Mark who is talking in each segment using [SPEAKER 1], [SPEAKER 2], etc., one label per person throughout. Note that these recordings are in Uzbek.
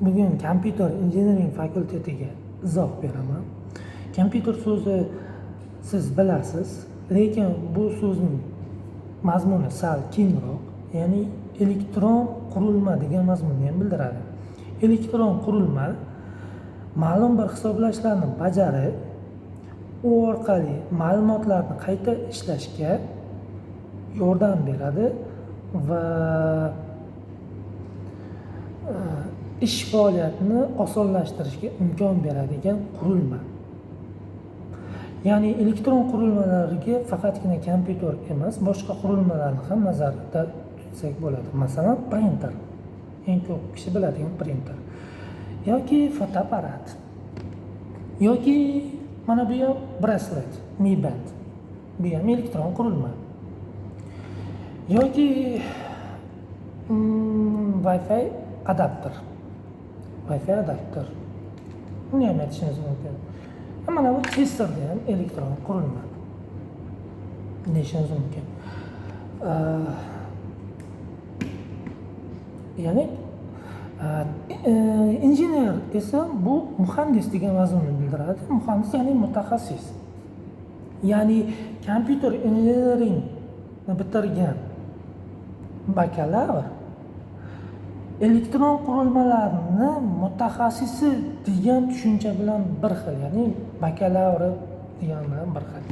[SPEAKER 1] bugun kompyuter injenering fakultetiga izoh beraman. Kompyuter so'zi siz bilasiz lekin bu so'zning mazmuni sal kengroq ya'ni elektron qurilma degan mazmunni ham bildiradi. Elektron qurilma ma'lum bir hisoblashlarni bajarib u orqali ma'lumotlarni qayta ishlashga yordam beradi va e, ish faoliyatini osonlashtirishga imkon beradigan qurilma. Ya'ni elektron qurilmalarga faqatgina kompyuter emas boshqa qurilmalarni ham nazarda tutsak bo'ladi. Masalan printer. Eng ko'p kishi biladigan printer. Yoki fotoapparat. Yoki mana bu ham braslet mi band. Bu ham elektron qurilma. Yoki mm, wi-fi adapter. Wi-fi adapter uni ham aytishingiz mumkin Ha, mana bu tester ham elektron qurilma deyishingiz mumkin Uh, ya'ni uh, e, injener esa bu muhandis degan mazmunni bildiradi muhandis ya'ni mutaxassis ya'ni kompyuter injeneringni bitirgan bakalavr elektron qurilmalarni mutaxassisi degan tushuncha bilan bir xil ya'ni bakalavri degan bilan bir xil.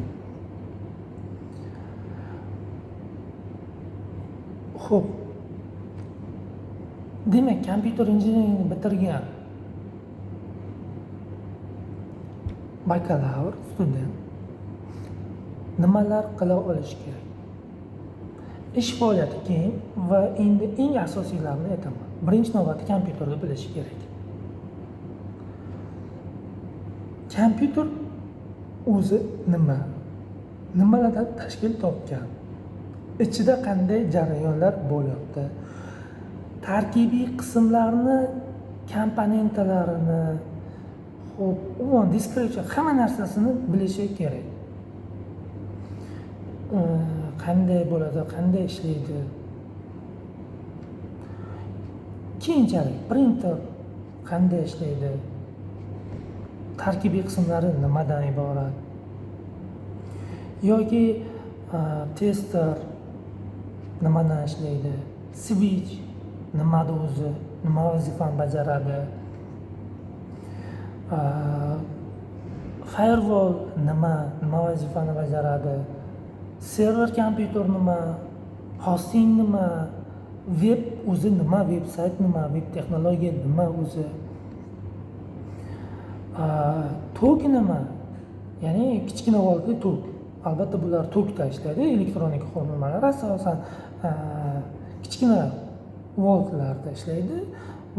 [SPEAKER 1] Ho'p demak kompyuter injeneringni bitirgan bakalavr student nimalar qila olishi kerak? Ish faoliyati keng va endi eng asosiylarini aytaman. Birinchi navbatda kompyuterni bilishi kerak. Kompyuter o'zi nima? Nimalardan tashkil topgan? Ichida qanday jarayonlar bo'lyapti? Tarkibiy qismlarni komponentalarini ho'p umuman diskretcher hamma narsasini bilishi kerak. Qanday bo'ladi qanday ishlaydi? Keyinchalik printer qanday ishlaydi? Tarkibiy qismlari nimadan iborat? Yoki e, tester nimadan ishlaydi? Switch nimani o'zi nima vazifani bajaradi? E, firewall nima nima vazifani bajaradi? Server kompyuter nima? Hosting nima? Veb o'zi nima veb sayt nima veb texnologiya nima o'zi? Tok nima ya'ni kichkina voltli tok albatta bular tokda ishlaydi elektronika qurilmalari asosan kichkina voltlarda ishlaydi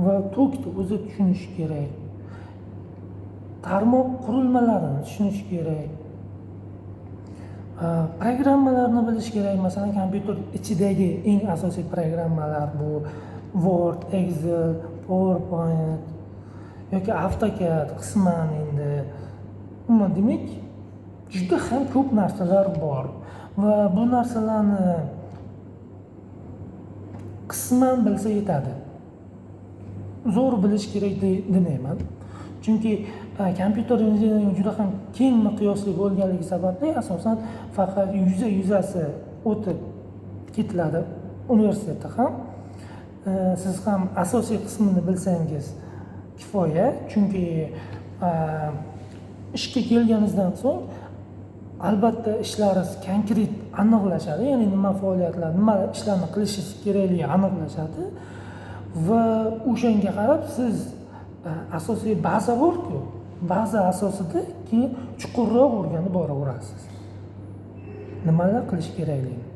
[SPEAKER 1] va tokni o'zi tushunishi kerak. Tarmoq qurilmalarini tushunish kerak. Programmalarni bilish kerak masalan kompyuter ichidagi eng asosiy programmalar bu word excel powerpoint yoki avtokad qisman endi umuman demak juda ham ko'p narsalar bor va bu narsalarni qisman bilsa yetadi zo'r bilish kerak demayman chunki kompyuter injenering juda ham keng miqyosli bo'lganligi sababli asosan faqat yuza yuzasi o'tib ketiladi universitetda ham. Siz ham asosiy qismini bilsangiz kifoya chunki e, ishga kelganingizdan so'ng albatta ishlaringiz konkret aniqlashadi ya'ni nima faoliyatlar nima ishlarni qilishingiz kerakligi aniqlashadi. Va o'shanga qarab siz e, asosiy baza borku baza asosida keyin chuqurroq o'rganib boraverasiz nimalar qilish kerakligini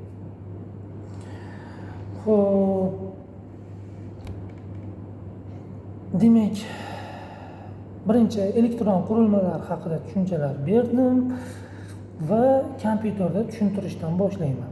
[SPEAKER 1] ho'p demak birinchi elektron qurilmalar haqida tushunchalar berdim va kompyuterda tushuntirishdan boshlayman.